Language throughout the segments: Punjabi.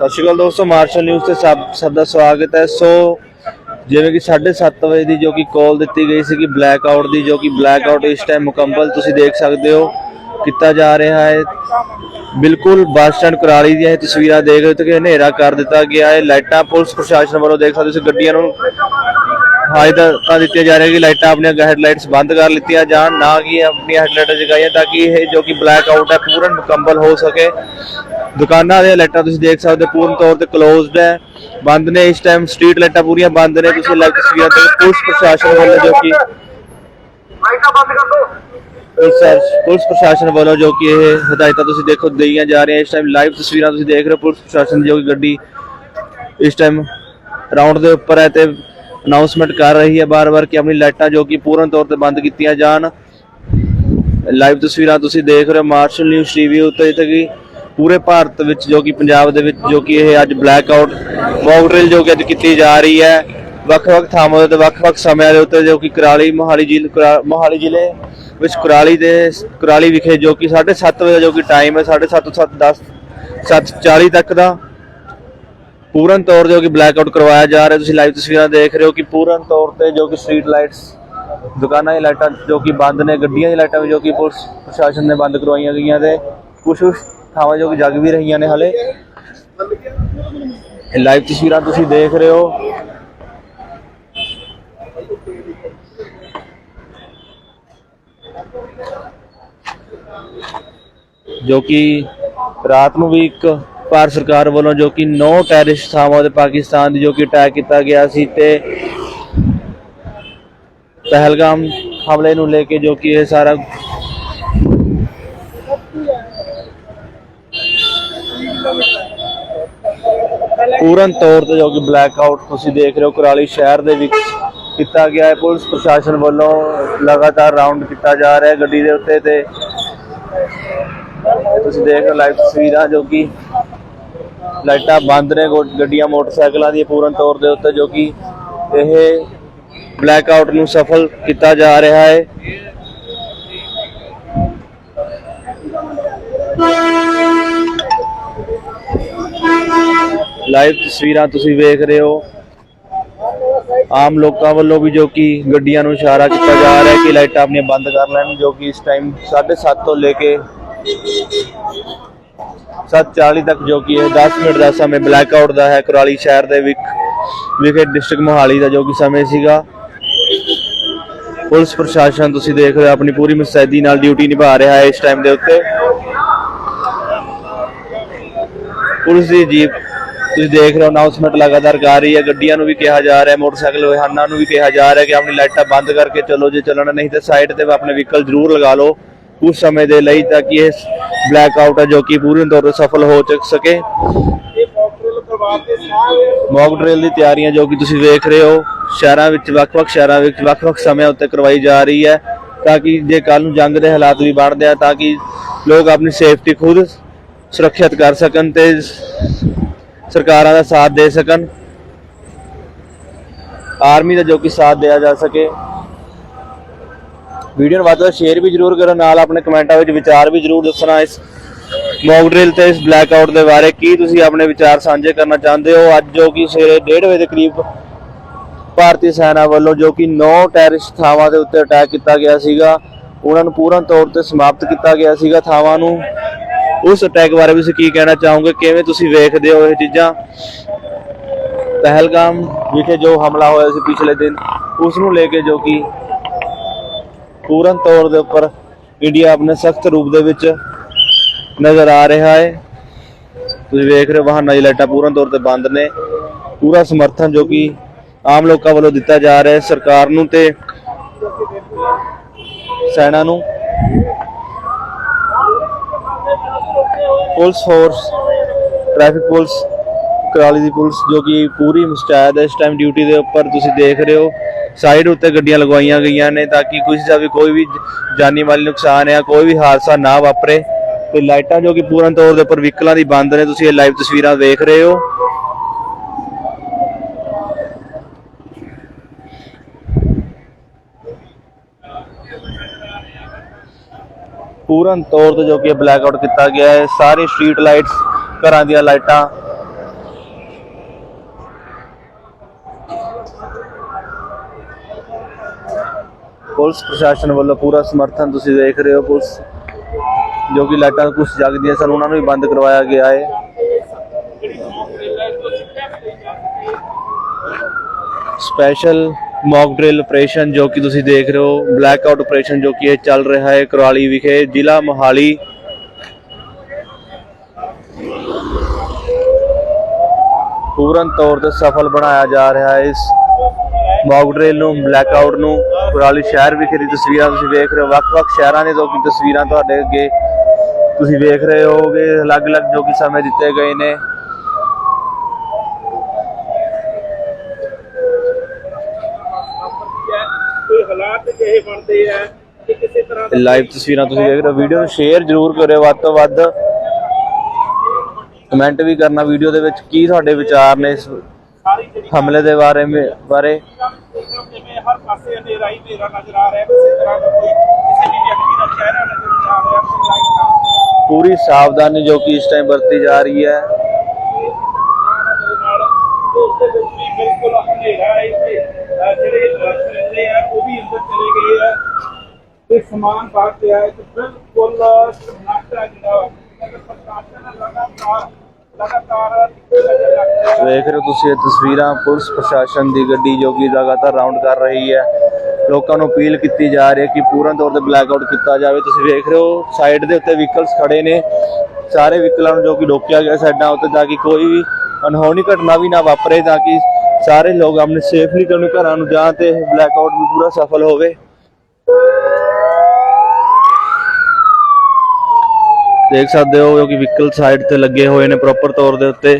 ਸਤਿ ਸ਼੍ਰੀ ਅਕਾਲ ਦੋਸਤੋ, ਮਾਰਸ਼ਲ ਨਿਊਜ਼ ਤੇ ਸਭ ਸਭ ਦਾ ਸਵਾਗਤ ਹੈ। ਸੋ, ਜਿਵੇਂ ਕਿ 7:30 ਵਜੇ ਦੀ ਜੋ ਕਿ ਕਾਲ ਦਿੱਤੀ ਗਈ ਸੀ ਕਿ ਬਲੈਕ ਆਊਟ ਦੀ ਜੋ ਕਿ ਬਲੈਕ ਆਊਟ ਇਸ ਟਾਈਮ ਮੁਕੰਮਲ ਤੁਸੀਂ ਦੇਖ ਸਕਦੇ ਹੋ ਕੀਤਾ ਜਾ ਰਿਹਾ ਹੈ। ਬਿਲਕੁਲ ਬੱਸ ਸਟੈਂਡ ਕੁਰਾਲੀ ਦੀਆਂ ਇਹ ਤਸਵੀਰਾਂ ਦੇਖ ਰਹੇ ਹੋ ਕਿ ਹਨੇਰਾ ਕਰ ਦਿੱਤਾ ਗਿਆ ਹੈ। ਲਾਈਟਾਂ ਪੁਲਿਸ ਪ੍ਰਸ਼ਾਸਨ ਵੱਲੋਂ ਦੇਖ ਸਕਦੇ ਹੋ ਤੁਸੀਂ ਗੱਡੀਆਂ ਨੂੰ ਹਦਾਇਤਾਂ ਦਿੱਤੀਆਂ ਜਾ ਰਹੀਆਂ ਕਿ ਲਾਈਟਾਂ ਆਪਣੀਆਂ ਹੈਡਲਾਈਟਸ ਬੰਦ ਕਰ ਲਿੱਤੀਆਂ ਜਾਣ ਨਾ ਕਿ ਆਪਣੀਆਂ ਹੈਡਲਾਈਟਾਂ ਜਗਾਈਆਂ ਤਾਂ ਕਿ ਇਹ ਜੋ ਕਿ ਬਲੈਕ ਆਊਟ ਹੈ ਪੂਰਨ ਮੁਕੰਮਲ ਹੋ ਸਕੇ। ਦੁਕਾਨਾਂ ਦੇ ਲਾਈਟਾਂ ਤੁਸੀਂ ਦੇਖ ਸਕਦੇ ਪੂਰਨ ਤੌਰ ਤੇ ਕਲੋਜ਼ਡ ਹੈ। ਬੰਦ ਨੇ ਇਸ ਟਾਈਮ ਸਟਰੀਟ ਲਾਈਟਾਂ ਪੂਰੀਆਂ ਬੰਦ ਨੇ ਤੁਸੀਂ ਲਾਈਵ ਤਸਵੀਰਾਂ ਤੇ ਪੁਲਿਸ ਪ੍ਰਸ਼ਾਸਨ ਵੱਲੋਂ ਜੋ ਕਿ ਲਾਈਟਾਂ ਬੰਦ ਕਰ ਦੋ। ਪੁਲਿਸ ਪੁਲਿਸ ਪ੍ਰਸ਼ਾਸਨ ਵੱਲੋਂ ਜੋ ਕਿ ਇਹ ਹਦਾਇਤਾਂ ਤੁਸੀਂ ਦੇਖੋ ਦਈਆਂ ਜਾ ਰਹੀਆਂ ਇਸ ਟਾਈਮ ਲਾਈਵ ਤਸਵੀਰਾਂ ਤੁਸੀਂ ਦੇਖ ਰਹੇ ਹੋ ਪੁਲਿਸ ਪ੍ਰਸ਼ਾਸਨ ਦੀ ਜੋ ਕਿ ਗੱਡੀ ਇਸ ਟਾਈਮ ਰਾਉਂਡ ਦੇ ਉੱਪਰ ਹੈ ਤੇ ਅਨਾਉਂਸਮੈਂਟ ਕਰ ਰਹੀ ਹੈ ਬਾਰ-ਬਾਰ ਕਿ ਆਪਣੀ ਲਾਈਟਾਂ ਜੋ ਕਿ ਪੂਰਨ ਤੌਰ ਤੇ ਬੰਦ ਕੀਤੀਆਂ ਜਾਣ। ਲਾਈਵ ਤਸਵੀਰਾਂ ਤੁਸੀਂ ਦੇਖ ਰਹੇ ਹੋ ਮਾਰਸ਼ਲ ਨਿਊਜ਼ ਟੀਵੀ ਉੱਤੇ ਜਿੱਥੇ ਕਿ ਪੂਰੇ ਭਾਰਤ ਵਿੱਚ ਜੋ ਕਿ ਪੰਜਾਬ ਦੇ ਵਿੱਚ ਜੋ ਕਿ ਇਹ ਅੱਜ ਬਲੈਕ ਆਊਟ ਮੌਕ ਡਰਿਲ ਜੋ ਕਿ ਅੱਜ ਕੀਤੀ ਜਾ ਰਹੀ ਹੈ। ਵੱਖ-ਵੱਖ ਥਾਵਾਂ ਤੇ, ਵੱਖ-ਵੱਖ ਸਮਿਆਂ ਦੇ ਉੱਤੇ ਜੋ ਕਿ ਕਰਾਲੀ ਮੋਹਾਲੀ ਜ਼ਿਲ੍ਹੇ, ਕੁਰਾ- ਮੋਹਾਲੀ ਜ਼ਿਲ੍ਹੇ ਵਿੱਚ ਕੁਰਾਲੀ ਦੇ, ਕੁਰਾਲੀ ਵਿਖੇ ਜੋ ਕਿ 7:30 ਵਜੇ ਦਾ ਜੋ ਕਿ ਟਾਈਮ ਹੈ 7:30 ਤੋਂ 7:10 7:40 ਤੱਕ ਦਾ ਪੂਰਨ ਤੌਰ ਤੇ ਜੋ ਕਿ ਬਲੈਕ ਆਊਟ ਕਰਵਾਇਆ ਜਾ ਰਿਹਾ, ਤੁਸੀਂ ਲਾਈਵ ਤਸਵੀਰਾਂ ਦੇਖ ਰਹੇ ਹੋ ਕਿ ਪੂਰਨ ਤੌਰ ਤੇ ਜੋ ਕਿ ਸਟਰੀਟ ਲਾਈਟਸ ਦੁਕਾਨਾਂ ਦੀ ਲਾਈਟਾਂ ਜੋ ਕਿ ਬੰਦ ਨੇ, ਗੱਡੀਆਂ ਦੀ ਲਾਈਟਾਂ ਵੀ ਜੋ ਕਿ ਪੁਲਿਸ ਪ੍ਰਸ਼ਾਸਨ ਨੇ ਬੰਦ ਕਰਵਾਈਆਂ ਗਈਆਂ ਤੇ ਕੁਝ ਕੁਝ ਥਾਵਾਂ ਜੋ ਕਿ ਜਗ ਵੀ ਰਹੀਆਂ ਨੇ ਹਲੇ। ਲਾਈਵ ਤਸਵੀਰਾਂ ਤੁਸੀਂ ਦੇਖ ਰਹੇ ਹੋ। ਜੋ ਕਿ ਰਾਤ ਨੂੰ ਵੀ ਇੱਕ ਭਾਰਤ ਸਰਕਾਰ ਵੱਲੋਂ ਜੋ ਕਿ ਨੌ ਟੈਰਿਸਟ ਥਾਵਾਂ ਤੇ ਪਾਕਿਸਤਾਨ ਦੀ ਜੋ ਕਿ ਅਟੈਕ ਕੀਤਾ ਗਿਆ ਸੀ ਤੇ ਪਹਿਲਗਾਮ ਹਮਲੇ ਨੂੰ ਲੈ ਕੇ ਜੋ ਕਿ ਇਹ ਸਾਰਾ ਪੂਰਨ ਤੌਰ ਤੇ ਜੋ ਕਿ ਬਲੈਕ ਆਊਟ ਤੁਸੀਂ ਦੇਖ ਰਹੇ ਹੋ ਕੁਰਾਲੀ ਸ਼ਹਿਰ ਦੇ ਵਿੱਚ ਕੀਤਾ ਗਿਆ ਹੈ। ਪੁਲਿਸ ਪ੍ਰਸ਼ਾਸਨ ਵੱਲੋਂ ਲਗਾਤਾਰ ਰਾਉਂਡ ਕੀਤਾ ਜਾ ਰਿਹਾ ਹੈ ਗੱਡੀ ਦੇ ਉੱਤੇ ਤੇ ਤੁਸੀਂ ਦੇਖ ਰਹੇ ਹੋ ਲਾਈਵ ਤਸਵੀਰਾਂ ਜੋ ਕਿ ਲਾਈਟਾਂ ਬੰਦ ਨੇ ਗੱਡੀਆਂ, ਮੋਟਰਸਾਈਕਲਾਂ ਦੀ ਪੂਰਨ ਤੌਰ ਦੇ ਉੱਤੇ, ਜੋ ਕਿ ਇਹ ਬਲੈਕ ਆਊਟ ਨੂੰ ਸਫਲ ਕੀਤਾ ਜਾ ਰਿਹਾ ਹੈ। ਲਾਈਵ ਤਸਵੀਰਾਂ ਤੁਸੀਂ ਵੇਖ ਰਹੇ ਹੋ। ਆਮ ਲੋਕਾਂ ਵੱਲੋਂ ਵੀ ਜੋ ਕਿ ਗੱਡੀਆਂ ਨੂੰ ਇਸ਼ਾਰਾ ਕੀਤਾ ਜਾ ਰਿਹਾ ਹੈ ਕਿ ਲਾਈਟਾਂ ਆਪਣੀਆਂ ਬੰਦ ਕਰ ਲੈਣ, ਜੋ ਕਿ ਇਸ ਟਾਈਮ 7:30 ਤੋਂ ਲੈ ਕੇ 7:40 ਤੱਕ ਜੋ ਕਿ ਇਹ 10 ਮਿੰਟ ਦਾ ਸਮੇਂ ਬਲੈਕ ਆਊਟ ਦਾ ਹੈ ਕੁਰਾਲੀ ਸ਼ਹਿਰ ਦੇ ਵਿੱਚ ਵਿਖੇ ਡਿਸਟ੍ਰਿਕਟ ਮੋਹਾਲੀ ਦਾ ਜੋ ਕਿ ਸਮੇਂ ਸੀਗਾ। ਪੁਲਿਸ ਪ੍ਰਸ਼ਾਸਨ ਤੁਸੀਂ ਦੇਖ ਰਹੇ ਹੋ, ਆਪਣੀ ਪੂਰੀ ਮੁਸਤੈਦੀ ਨਾਲ ਡਿਊਟੀ ਨਿਭਾ ਰਿਹਾ ਹੈ ਇਸ ਟਾਈਮ ਦੇ ਉੱਤੇ। ਪੁਲਿਸ ਦੀ ਜੀਪ ਤੁਸੀਂ ਦੇਖ ਰਹੇ ਹੋ ਅਨਾਉਂਸਮੈਂਟ ਲਗਾਤਾਰ ਕਰ ਰਹੀ ਹੈ। ਗੱਡੀਆਂ ਨੂੰ ਵੀ ਕਿਹਾ ਜਾ ਰਿਹਾ ਹੈ ਮੋਟਰਸਾਈਕਲ ਵਾਹਨਾਂ ਨੂੰ ਵੀ ਕਿਹਾ ਜਾ ਰਿਹਾ ਹੈ ਕਿ ਆਪਣੀ ਲਾਈਟਾਂ ਬੰਦ ਕਰਕੇ ਚੱਲੋ, ਜੇ ਚੱਲਣਾ ਨਹੀਂ ਤਾਂ ਸਾਈਡ ਤੇ ਆਪਣੇ ਵਹੀਕਲ ਜ਼ਰੂਰ ਲਗਾ ਲਓ। ਕੁਝ ਸਮੇਂ ਦੇ ਲਈ ਤਾਂ ਕਿ ਇਹ ਬਲੈਕ ਆਊਟ ਹੈ ਜੋ ਕਿ ਪੂਰੀ ਤੌਰ ਤੇ ਸਫਲ ਹੋ ਚੁੱਕ ਸਕੇ। ਇਹ ਮੌਕ ਡਰਿਲ ਦੀ ਤਿਆਰੀਆਂ ਜੋ ਕਿ ਤੁਸੀਂ ਵੇਖ ਰਹੇ ਹੋ, ਸ਼ਹਿਰਾਂ ਵਿੱਚ ਵੱਖ-ਵੱਖ ਸ਼ਹਿਰਾਂ ਵਿੱਚ ਵੱਖ-ਵੱਖ ਸਮਿਆਂ ਉੱਤੇ ਕਰਵਾਈ ਜਾ ਰਹੀ ਹੈ ਤਾਂ ਕਿ ਜੇ ਕੱਲ ਨੂੰ ਜੰਗ ਦੇ ਹਾਲਾਤ ਵੀ ਬਣਦੇ ਆ ਤਾਂ ਕਿ ਲੋਕ ਆਪਣੀ ਸੇਫਟੀ ਖੁਦ ਸੁਰੱਖਿਅਤ ਕਰ ਸਕਣ ਤੇ ਸਰਕਾਰਾਂ ਦਾ ਸਾਥ ਦੇ ਸਕਣ। ਆਰਮੀ ਦਾ ਜੋ ਕਿ ਸਾਥ ਦਿਆ ਜਾ ਸਕੇ। ਵੀਡੀਓ ਨੂੰ ਵੱਧ ਤੋਂ ਸ਼ੇਅਰ ਵੀ ਜਰੂਰ ਕਰੋ, ਨਾਲ ਆਪਣੇ ਕਮੈਂਟਾਂ ਵਿੱਚ ਵਿਚਾਰ ਵੀ ਜਰੂਰ ਦੱਸਣਾ ਇਸ ਮੌਕ ਡਰਿਲ ਤੇ, ਇਸ ਬਲੈਕ ਆਊਟ ਦੇ ਬਾਰੇ, ਕੀ ਤੁਸੀਂ ਆਪਣੇ ਵਿਚਾਰ ਸਾਂਝੇ ਕਰਨਾ ਚਾਹੁੰਦੇ ਹੋ? ਅੱਜ ਜੋ ਕਿ ਸਵੇਰੇ 1:30 ਵਜੇ ਦੇ ਕਰੀਬ ਭਾਰਤੀ ਸੈਨਾ ਵੱਲੋਂ ਜੋ ਕਿ 9 ਟੈਰਿਸਟ ਥਾਵਾਂ ਦੇ ਉੱਤੇ ਅਟੈਕ ਕੀਤਾ ਗਿਆ ਸੀਗਾ, ਉਹਨਾਂ ਨੂੰ ਪੂਰਨ ਤੌਰ ਤੇ ਸਮਾਪਤ ਕੀਤਾ ਗਿਆ ਸੀਗਾ ਥਾਵਾਂ ਨੂੰ। ਉਸ ਅਟੈਕ ਬਾਰੇ ਵੀ ਤੁਸੀਂ ਕੀ ਕਹਿਣਾ ਚਾਹੋਗੇ? ਕਿਵੇਂ ਤੁਸੀਂ ਵੇਖਦੇ ਹੋ ਇਹ ਚੀਜ਼ਾਂ? ਪਹਿਲਗਾਮ ਵਿਖੇ ਜੋ ਹਮਲਾ ਹੋਇਆ ਸੀ ਪਿਛਲੇ ਦਿਨ, ਉਸ ਨੂੰ ਲੈ ਕੇ ਜੋ ਕਿ ਪੂਰਨ ਤੌਰ ਦੇ ਉੱਪਰ ਇੰਡੀਆ ਆਪਣੇ ਸਖਤ ਰੂਪ ਦੇ ਵਿੱਚ ਨਜ਼ਰ ਆ ਰਿਹਾ ਹੈ। ਤੁਸੀਂ ਵੇਖ ਰਹੇ ਹੋ, ਵਾਹਨਾਂ ਦੀ ਲਾਈਟਾਂ ਪੂਰਨ ਤੌਰ ਤੇ ਬੰਦ ਨੇ। ਪੂਰਾ ਸਮਰਥਨ ਜੋ ਕਿ ਆਮ ਲੋਕਾਂ ਵੱਲੋਂ ਦਿੱਤਾ ਜਾ ਰਿਹਾ ਹੈ। ਸਰਕਾਰ ਨੂੰ ਤੇ ਸੈਨਾ ਨੂੰ। Police force, traffic police, Kurali ਦੀ ਪੁਲਿਸ ਜੋ ਕਿ ਪੂਰੀ ਮੁਸਤੈਦ ਹੈ। ਇਸ ਟਾਈਮ ਡਿਊਟੀ ਦੇ ਉੱਪਰ ਤੁਸੀਂ ਦੇਖ ਰਹੇ ਹੋ। ਸਾਈਡ ਉੱਤੇ ਗੱਡੀਆਂ ਲਗਵਾਈਆਂ ਗਈਆਂ ਨੇ ਤਾਂ ਕਿ ਕਿਸੇ ਦਾ ਵੀ ਕੋਈ ਵੀ ਜਾਨੀ ਮਾਲੀ ਨੁਕਸਾਨ ਜਾਂ ਕੋਈ ਵੀ ਹਾਦਸਾ ਨਾ ਵਾਪਰੇ। ਤੇ ਲਾਈਟਾਂ ਜੋ ਕਿ ਪੂਰਨ ਤੌਰ ਦੇ ਉੱਪਰ ਵਹੀਕਲਾਂ ਦੀ ਬੰਦ ਨੇ, ਤੁਸੀਂ ਇਹ ਲਾਈਵ ਤਸਵੀਰਾਂ ਦੇਖ ਰਹੇ ਹੋ। ਪੂਰਨ ਤੌਰ ਤੇ ਜੋ ਕਿ ਬਲੈਕ ਆਊਟ ਕੀਤਾ ਗਿਆ ਹੈ, ਸਾਰੀ ਸਟਰੀਟ ਲਾਈਟਸ, ਘਰਾਂ ਦੀਆਂ ਲਾਈਟਾਂ ਪੁਲਿਸ ਪ੍ਰਸ਼ਾਸਨ ਵੱਲੋਂ ਪੂਰਾ ਸਮਰਥਨ ਤੁਸੀਂ ਦੇਖ ਰਹੇ ਹੋ ਪੁਲਿਸ, ਜੋ ਕਿ ਲਾਈਟਾਂ ਕੁਝ ਜਗਦੀਆਂ ਸਨ, ਉਹਨਾਂ ਨੂੰ ਵੀ ਬੰਦ ਕਰਵਾਇਆ ਗਿਆ ਹੈ ਸਪੈਸ਼ਲ ਮੌਕ ਡਰਿਲ ਆਪਰੇਸ਼ਨ ਜੋ ਕਿ ਤੁਸੀਂ ਦੇਖ ਰਹੇ ਹੋ ਬਲੈਕ ਆਊਟ ਆਪਰੇਸ਼ਨ ਜੋ ਕਿ ਇਹ ਚੱਲ ਰਿਹਾ ਹੈ ਕੁਰਾਲੀ ਵਿਖੇ, ਜ਼ਿਲ੍ਹਾ ਮੋਹਾਲੀ। ਪੂਰਨ ਤੌਰ ਤੇ ਸਫਲ ਬਣਾਇਆ ਜਾ ਰਿਹਾ ਹੈ ਇਸ ਮੌਕ ਡਰਿਲ ਨੂੰ ਬਲੈਕ ਆਊਟ ਨੂੰ। ਕੁਰਾਲੀ ਸ਼ਹਿਰ ਵਿਖੇ ਦੀ ਤਸਵੀਰਾਂ ਤੁਸੀਂ ਵੇਖ ਰਹੇ ਹੋ। ਵੱਖ-ਵੱਖ ਸ਼ਹਿਰਾਂ ਦੇ ਜੋ ਕਿ ਤਸਵੀਰਾਂ ਤੁਹਾਡੇ ਅੱਗੇ ਤੁਸੀਂ ਵੇਖ ਰਹੇ ਹੋਗੇ ਅਲੱਗ-ਅਲੱਗ ਜੋ ਕਿ ਸਮੇਂ ਦਿੱਤੇ ਗਏ ਨੇ। ਲਾਈਵ ਤਸਵੀਰਾਂ ਤੁਸੀਂ ਦੇਖ ਰਹੇ ਹੋ। ਵੀਡੀਓ ਨੂੰ ਸ਼ੇਅਰ ਜ਼ਰੂਰ ਕਰਿਓ। ਵੱਧ ਤੋਂ ਵੱਧ ਕਮੈਂਟ ਵੀ ਕਰਨਾ। ਵੀਡੀਓ ਦੇ ਵਿੱਚ ਕੀ ਤੁਹਾਡੇ ਵਿਚਾਰ ਨੇ ਇਸ ਹਮਲੇ ਦੇ ਬਾਰੇ ਬਾਰੇ? ਹਰ ਪਾਸੇ ਹਨੇਰਾ ਹੀ ਹਨੇਰਾ ਨਜ਼ਰ ਆ ਰਿਹਾ ਕਿਸੇ ਤਰ੍ਹਾਂ ਦਾ ਕੋਈ ਕਿਸੇ ਵੀ ਵਿਅਕਤੀ ਦਾ ਚਿਹਰਾ ਨਜ਼ਰ ਆ ਰਿਹਾ। ਕੋਈ ਲਾਈਟਾਂ ਪੂਰੀ ਸਾਵਧਾਨੀ ਜੋ ਕਿ ਇਸ ਟਾਈਮ ਵਰਤੀ ਜਾ ਰਹੀ ਹੈ। ਬਿਲਕੁਲ ਹਨੇਰਾ ਹੈ ਜਿਹੜੇ ਰਹਿੰਦੇ ਆ ਉਹ ਵੀ ਅੰਦਰ ਚਲੇ ਗਏ ਆ। ਤੇ ਸਮਾਨ ਬਾਹਰ ਪਿਆ ਹੈ ਤੇ ਬਿਲਕੁਲ ਨਾਸ਼ਤਾ ਜਿਹੜਾ। ਪ੍ਰਸ਼ਾਸਨ ਲਗਾਤਾਰ ਵੇਖ ਰਹੇ ਹੋ ਤੁਸੀਂ ਇਹ ਤਸਵੀਰਾਂ, ਪੁਲਿਸ ਪ੍ਰਸ਼ਾਸਨ ਦੀ ਗੱਡੀ ਜੋ ਕਿ ਲਗਾਤਾਰ ਰਾਉਂਡ ਕਰ ਰਹੀ ਹੈ। ਲੋਕਾਂ ਨੂੰ ਅਪੀਲ ਕੀਤੀ ਜਾ ਰਹੀ ਹੈ ਕਿ ਪੂਰਨ ਤੌਰ ਤੇ ਬਲੈਕ ਆਊਟ ਕੀਤਾ ਜਾਵੇ। ਤੁਸੀਂ ਵੇਖ ਰਹੇ ਹੋ ਸਾਈਡ ਦੇ ਉੱਤੇ ਵਹੀਕਲਸ ਖੜੇ ਨੇ। ਸਾਰੇ ਵਹੀਕਲਾਂ ਨੂੰ ਜੋ ਕਿ ਰੋਕਿਆ ਗਿਆ ਸਾਈਡਾਂ ਉੱਤੇ ਤਾਂ ਕਿ ਕੋਈ ਵੀ ਅਨਹੋਣੀ ਘਟਨਾ ਵੀ ਨਾ ਵਾਪਰੇ, ਤਾਂ ਕਿ ਸਾਰੇ ਲੋਕ ਆਪਣੇ ਸੇਫਲੀ ਕਰਨ ਘਰਾਂ ਨੂੰ ਜਾਣ ਤੇ ਬਲੈਕ ਆਊਟ ਵੀ ਪੂਰਾ ਸਫਲ ਹੋਵੇ। ਦੇਖ ਸਕਦੇ ਹੋ ਕਿ ਵਹੀਕਲ ਸਾਈਡ ਤੇ ਲੱਗੇ ਹੋਏ ਨੇ ਪ੍ਰੋਪਰ ਤੌਰ ਦੇ ਉੱਤੇ।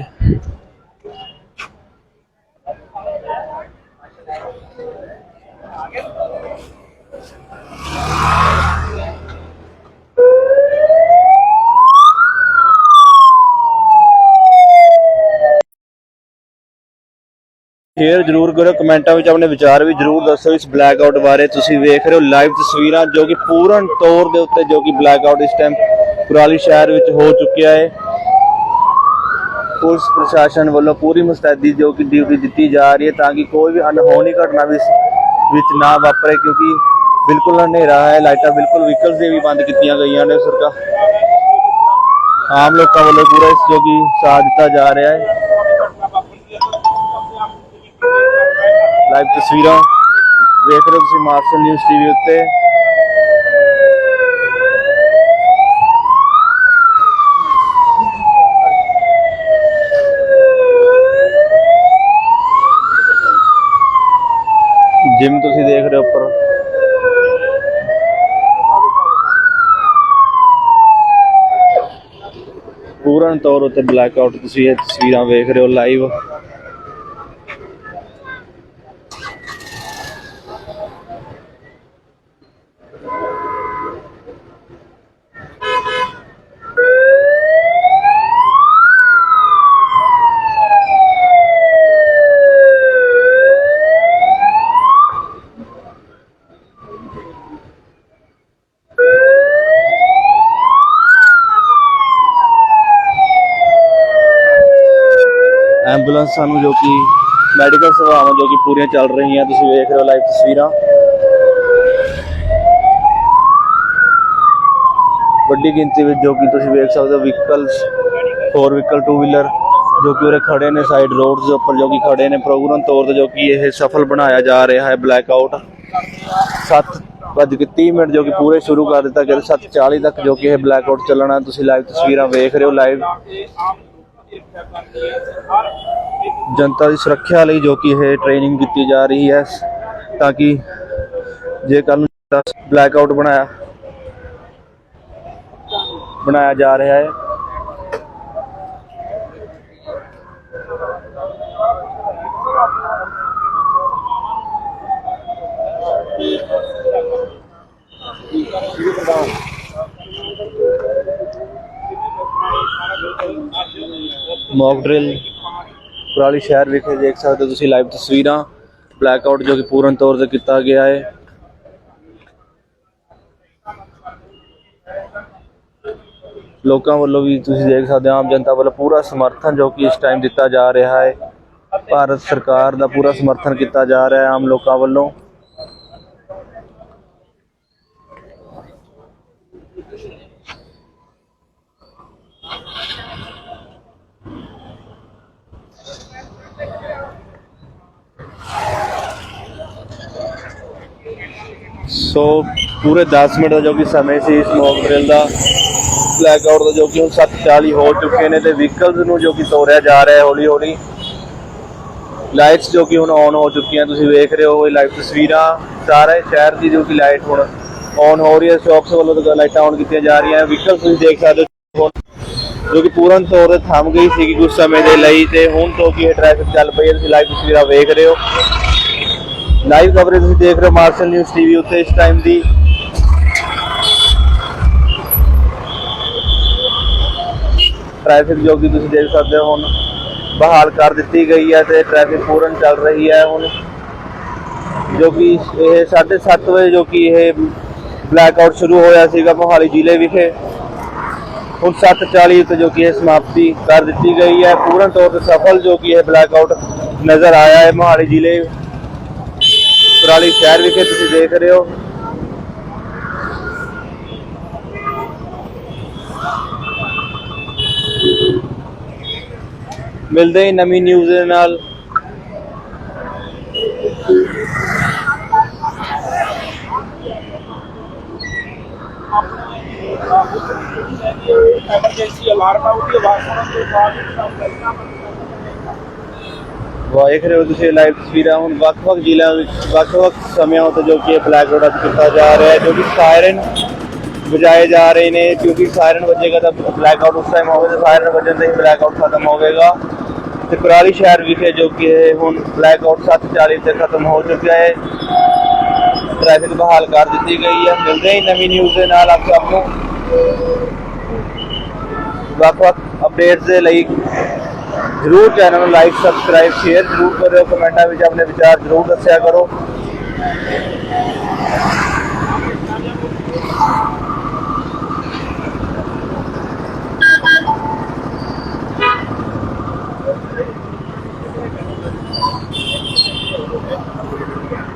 ਸ਼ੇਅਰ ਜਰੂਰ ਕਰੋ, ਕਮੈਂਟਾਂ ਵਿੱਚ ਆਪਣੇ ਵਿਚਾਰ ਵੀ ਜਰੂਰ ਦੱਸੋ ਇਸ ਬਲੈਕ ਆਊਟ ਬਾਰੇ। ਤੁਸੀਂ ਵੇਖ ਰਹੇ ਹੋ ਲਾਈਵ ਤਸਵੀਰਾਂ ਜੋ ਕਿ ਪੂਰਨ ਤੌਰ ਦੇ ਉੱਤੇ ਜੋ ਕਿ ਬਲੈਕ ਆਊਟ ਇਸ ਟਾਈਮ ਕੁਰਾਲੀ ਸ਼ਹਿਰ ਵਿੱਚ ਹੋ ਚੁੱਕਿਆ ਹੈ। ਪੁਲਿਸ ਪ੍ਰਸ਼ਾਸਨ ਵੱਲੋਂ ਪੂਰੀ ਮੁਸਤੈਦੀ ਜੋ ਕਿ ਡਿਊਟੀ ਦਿੱਤੀ ਜਾ ਰਹੀ ਹੈ ਤਾਂ ਕਿ ਕੋਈ ਵੀ ਅਨਹੋਣੀ ਘਟਨਾ ਵੀ ਇਸ ਵਿੱਚ ਨਾ ਵਾਪਰੇ ਕਿਉਂਕਿ ਬਿਲਕੁਲ ਹਨੇਰਾ ਹੈ, ਲਾਈਟਾਂ ਬਿਲਕੁਲ ਵਹੀਕਲਸ ਦੇ ਵੀ ਬੰਦ ਕੀਤੀਆਂ ਗਈਆਂ ਨੇ ਸਰਕਾਰ। ਆਮ ਲੋਕਾਂ ਵੱਲੋਂ ਪੂਰਾ ਇਸ ਜੋ ਕਿ ਸਾਥ ਦਿੱਤਾ ਜਾ ਰਿਹਾ ਹੈ। ਲਾਈਵ ਤਸਵੀਰਾਂ ਵੇਖ ਰਹੇ ਹੋ ਤੁਸੀਂ ਮਾਰਸ਼ਲ ਨਿਊਜ਼ ਟੀਵੀ ਉੱਤੇ। ਜਿਮ ਤੁਸੀਂ ਦੇਖ ਰਹੇ ਹੋ ਉੱਪਰ। ਪੂਰਨ ਤੌਰ ਉੱਤੇ ਬਲੈਕ ਆਊਟ ਤੁਸੀਂ ਇਹ ਤਸਵੀਰਾਂ ਵੇਖ ਰਹੇ ਹੋ ਲਾਈਵ ਐਂਬੂਲੈਂਸ ਸਾਨੂੰ ਜੋ ਕਿ ਮੈਡੀਕਲ ਸੇਵਾਵਾਂ ਜੋ ਕਿ ਪੂਰੀਆਂ ਚੱਲ ਰਹੀਆਂ, ਤੁਸੀਂ ਵੇਖ ਰਹੇ ਹੋ ਲਾਈਵ ਤਸਵੀਰਾਂ। ਵੱਡੀ ਗਿਣਤੀ ਵਿੱਚ ਜੋ ਕਿ ਤੁਸੀਂ ਵੇਖ ਸਕਦੇ ਹੋ vehicles four vehicle two wheeler ਜੋ ਕਿ ਉਰੇ ਖੜੇ ਨੇ ਸਾਈਡ ਰੋਡਸ ਦੇ ਉੱਪਰ ਜੋ ਕਿ ਖੜੇ ਨੇ। ਪ੍ਰੋਗਰਾਮ ਤੌਰ ਤੇ ਜੋ ਕਿ ਇਹ ਸਫਲ ਬਣਾਇਆ ਜਾ ਰਿਹਾ ਹੈ ਬਲੈਕ ਆਊਟ 7 ਵੱਜ ਕੇ 30 ਮਿੰਟ ਜੋ ਕਿ ਪੂਰੇ ਸ਼ੁਰੂ ਕਰ ਦਿੱਤਾ ਗਿਆ 7:40 ਤੱਕ ਜੋ ਕਿ ਇਹ ਬਲੈਕ ਆਊਟ ਚੱਲਣਾ ਤੁਸੀਂ ਲਾਈਵ ਤਸਵੀਰਾਂ ਵੇਖ ਰਹੇ ਹੋ ਲਾਈਵ ਜਨਤਾ ਦੀ ਸੁਰੱਖਿਆ ਲਈ ਜੋ ਕਿ ਇਹ ਟ੍ਰੇਨਿੰਗ ਕੀਤੀ ਜਾ ਰਹੀ ਹੈ, ਤਾਂ ਕਿ ਜੇ ਕੱਲ ਨੂੰ ਬਲੈਕ ਆਊਟ ਬਣਾਇਆ ਬਣਾਇਆ ਜਾ ਰਿਹਾ ਹੈ। ਮੌਕ ਡਰਿਲ ਕੁਰਾਲੀ ਸ਼ਹਿਰ ਵਿਖੇ ਦੇਖ ਸਕਦੇ ਹੋ ਤੁਸੀਂ ਲਾਈਵ ਤਸਵੀਰਾਂ। ਬਲੈਕ ਆਊਟ ਜੋ ਕਿ ਪੂਰਨ ਤੌਰ ਤੇ ਕੀਤਾ ਗਿਆ ਹੈ। ਲੋਕਾਂ ਵੱਲੋਂ ਵੀ ਤੁਸੀਂ ਦੇਖ ਸਕਦੇ ਹੋ, ਆਮ ਜਨਤਾ ਵੱਲੋਂ ਪੂਰਾ ਸਮਰਥਨ ਜੋ ਕਿ ਇਸ ਟਾਈਮ ਦਿੱਤਾ ਜਾ ਰਿਹਾ ਹੈ। ਭਾਰਤ ਸਰਕਾਰ ਦਾ ਪੂਰਾ ਸਮਰਥਨ ਕੀਤਾ ਜਾ ਰਿਹਾ ਹੈ ਆਮ ਲੋਕਾਂ ਵੱਲੋਂ। ਸੋ ਪੂਰੇ 10 ਮਿੰਟ ਦਾ ਜੋ ਕਿ ਸਮੇਂ ਸੀ ਇਸ ਸਮੋਕ ਡਰਿਲ ਦਾ ਬਲੈਕ ਆਊਟ ਦਾ ਜੋ ਕਿ ਹੁਣ 7:40 ਹੋ ਚੁੱਕੇ ਨੇ ਤੇ ਵਹੀਕਲਸ ਨੂੰ ਜੋ ਕਿ ਤੋਰਿਆ ਜਾ ਰਿਹਾ ਹੈ ਹੌਲੀ ਹੌਲੀ। ਲਾਈਟਸ ਜੋ ਕਿ ਹੁਣ ਔਨ ਹੋ ਚੁੱਕੀਆਂ, ਤੁਸੀਂ ਵੇਖ ਰਹੇ ਹੋ ਇਹ ਲਾਈਵ ਤਸਵੀਰਾਂ। ਸਾਰੇ ਸ਼ਹਿਰ ਦੀ ਜੋ ਕਿ ਲਾਈਟ ਹੁਣ ਔਨ ਹੋ ਰਹੀ ਹੈ ਸ਼ੌਪਸ ਵੱਲੋਂ ਤਾਂ ਲਾਈਟਾਂ ਔਨ ਕੀਤੀਆਂ ਜਾ ਰਹੀਆਂ। ਵਹੀਕਲ ਤੁਸੀਂ ਦੇਖ ਸਕਦੇ ਹੋ, ਜੋ ਕਿ ਪੂਰਨ ਤੌਰ ਤੇ ਥੰਮ ਗਈ ਸੀ ਕੁਝ ਸਮੇਂ ਦੇ ਲਈ ਤੇ ਹੁਣ ਤੋਂ ਕੀ ਇਹ ਟ੍ਰੈਫਿਕ ਚੱਲ ਪਈ ਹੈ, ਤੁਸੀਂ ਲਾਈਵ ਤਸਵੀਰਾਂ ਵੇਖ ਰਹੇ ਹੋ। ਲਾਈਵ ਕਵਰੇਜ ਤੁਸੀਂ ਦੇਖ ਰਹੇ ਹੋ ਮਾਰਸ਼ਲ ਨਿਊਜ਼ ਟੀਵੀ ਉੱਤੇ ਇਸ ਟਾਈਮ ਦੀ। ਟ੍ਰੈਫਿਕ ਜੋ ਕਿ ਤੁਸੀਂ ਦੇਖ ਸਕਦੇ ਹੋ ਹੁਣ ਬਹਾਲ ਕਰ ਦਿੱਤੀ ਗਈ ਹੈ ਤੇ ਟ੍ਰੈਫਿਕ ਪੂਰਨ ਚੱਲ ਰਹੀ ਹੈ ਹੁਣ। ਜੋ ਕਿ ਇਹ 7:30 ਵਜੇ ਜੋ ਕਿ ਇਹ ਬਲੈਕ ਆਊਟ ਸ਼ੁਰੂ ਹੋਇਆ ਸੀਗਾ ਮੋਹਾਲੀ ਜ਼ਿਲ੍ਹੇ ਵਿਖੇ। ਹੁਣ 7:40 ਉੱਤੇ ਜੋ ਕਿ ਇਹ ਸਮਾਪਤੀ ਕਰ ਦਿੱਤੀ ਗਈ ਹੈ। ਪੂਰਨ ਤੌਰ ਤੇ ਸਫਲ ਜੋ ਕਿ ਇਹ ਬਲੈਕ ਆਊਟ ਨਜ਼ਰ ਆਇਆ ਹੈ ਮੋਹਾਲੀ ਜ਼ਿਲ੍ਹੇ ਕੁਰਾਲੀ ਸ਼ਹਿਰ ਵਿਖੇ ਤੁਸੀਂ ਦੇਖ ਰਹੇ ਹੋ। ਮਿਲਦੇ ਹੀ ਨਵੀਂ ਨਿਊਜ਼ ਦੇ ਨਾਲ। ਐਮਰਜੈਂਸੀ ਅਲਾਰਮ ਆ ਆਵਾਜ਼ ਸੁਣਨ ਤੋਂ ਬਾਅਦ ਵੇਖ ਰਹੇ ਹੋ ਤੁਸੀਂ ਲਾਈਵ ਤਸਵੀਰਾਂ ਹੁਣ ਵੱਖ-ਵੱਖ ਜ਼ਿਲ੍ਹਿਆਂ ਵਿੱਚ ਵੱਖ-ਵੱਖ ਸਮਿਆਂ ਉੱਤੇ ਜੋ ਕਿ ਇਹ ਬਲੈਕ ਆਊਟ ਅੱਜ ਕੀਤਾ ਜਾ ਰਿਹਾ ਹੈ ਜੋ ਕਿ ਸਾਇਰਨ ਵਜਾਏ ਜਾ ਰਹੇ ਨੇ ਕਿਉਂਕਿ ਸਾਇਰਨ ਵੱਜੇਗਾ ਤਾਂ ਬਲੈਕ ਆਊਟ ਉਸ ਟਾਈਮ ਹੋਵੇਗਾ ਸਾਇਰਨ ਵੱਜਣ ਤੇ ਹੀ ਬਲੈਕ ਆਊਟ ਖਤਮ ਹੋਵੇਗਾ ਤੇ ਕੁਰਾਲੀ ਸ਼ਹਿਰ ਵਿਖੇ ਜੋ ਕਿ ਇਹ ਹੁਣ ਬਲੈਕ ਆਊਟ 7:40 ਤੇ ਖਤਮ ਹੋ ਚੁੱਕਿਆ ਹੈ ਟ੍ਰੈਫਿਕ ਬਹਾਲ ਕਰ ਦਿੱਤੀ ਗਈ ਹੈ ਮਿਲਦੇ ਹੀ ਨਵੀਂ ਨਿਊਜ਼ ਦੇ ਨਾਲ ਆਪ ਸਭ ਨੂੰ ਵੱਖ-ਵੱਖ ਅਪਡੇਟਸ ਦੇ ਲਈ ਜਰੂਰ ਚੈਨਲ ਨੂੰ ਲਾਈਕ ਸਬਸਕ੍ਰਾਈਬ ਸ਼ੇਅਰ ਜਰੂਰ ਕਰਿਓ ਕਮੈਂਟਾਂ ਵਿੱਚ ਆਪਣੇ ਵਿਚਾਰ ਜਰੂਰ ਦੱਸਿਆ ਕਰੋ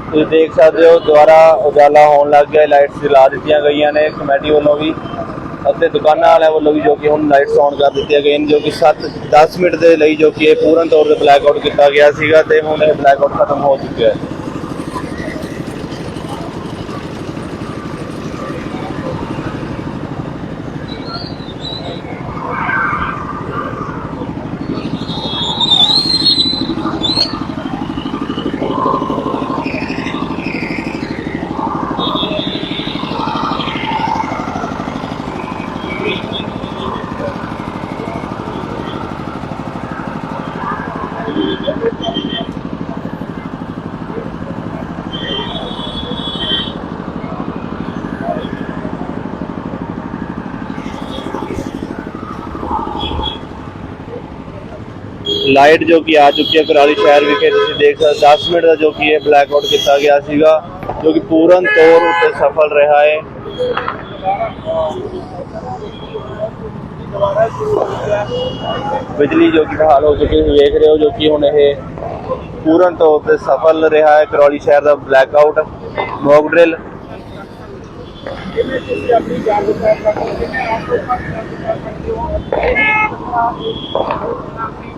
ਤੁਸੀਂ ਦੇਖ ਸਕਦੇ ਹੋ ਦੁਆਰਾ ਉਜਾਲਾ ਹੋਣ ਲੱਗ ਗਿਆ ਲਾਈਟਸ ਜਲਾ ਦਿੱਤੀਆਂ ਗਈਆਂ ਨੇ ਕਮੇਟੀ ਵੱਲੋਂ ਵੀ ਅਤੇ ਦੁਕਾਨਾਂ ਵਾਲਿਆਂ ਵੱਲੋਂ ਵੀ ਜੋ ਕਿ ਹੁਣ ਲਾਈਟਸ ਔਨ ਕਰ ਦਿੱਤੀਆਂ ਗਈਆਂ ਨੇ, ਜੋ ਕਿ 7 10 ਮਿੰਟ ਦੇ ਲਈ ਜੋ ਕਿ ਇਹ ਪੂਰਨ ਤੌਰ ਤੇ ਬਲੈਕ ਆਊਟ ਕੀਤਾ ਗਿਆ ਸੀਗਾ ਤੇ ਹੁਣ ਇਹ ਬਲੈਕ ਆਊਟ ਖਤਮ ਹੋ ਚੁੱਕਿਆ ਹੈ। ਲਾਈਟ ਜੋ ਕਿ ਆ ਚੁੱਕੀ ਹੈ ਕੁਰਾਲੀ ਸ਼ਹਿਰ ਵਿਖੇ, ਤੁਸੀਂ ਦੇਖ ਸਕਦੇ 10 ਮਿੰਟ ਦਾ ਜੋ ਕਿ ਇਹ ਬਲੈਕ ਆਊਟ ਕੀਤਾ ਗਿਆ ਸੀਗਾ, ਜੋ ਕਿ ਪੂਰਨ ਤੌਰ ਉੱਤੇ ਸਫਲ ਰਿਹਾ ਹੈ। ਬਿਜਲੀ ਜੋ ਕਿ ਬਹਾਲ ਹੋ ਚੁੱਕੀ ਹੈ ਤੁਸੀਂ ਵੇਖ ਰਹੇ ਹੋ, ਜੋ ਕਿ ਹੁਣ ਇਹ ਪੂਰਨ ਤੌਰ ਤੇ ਸਫਲ ਰਿਹਾ ਹੈ, ਕੁਰਾਲੀ ਸ਼ਹਿਰ ਦਾ ਬਲੈਕ ਆਊਟ ਮੌਕ ਡਰਿਲ ਆਪਣੀ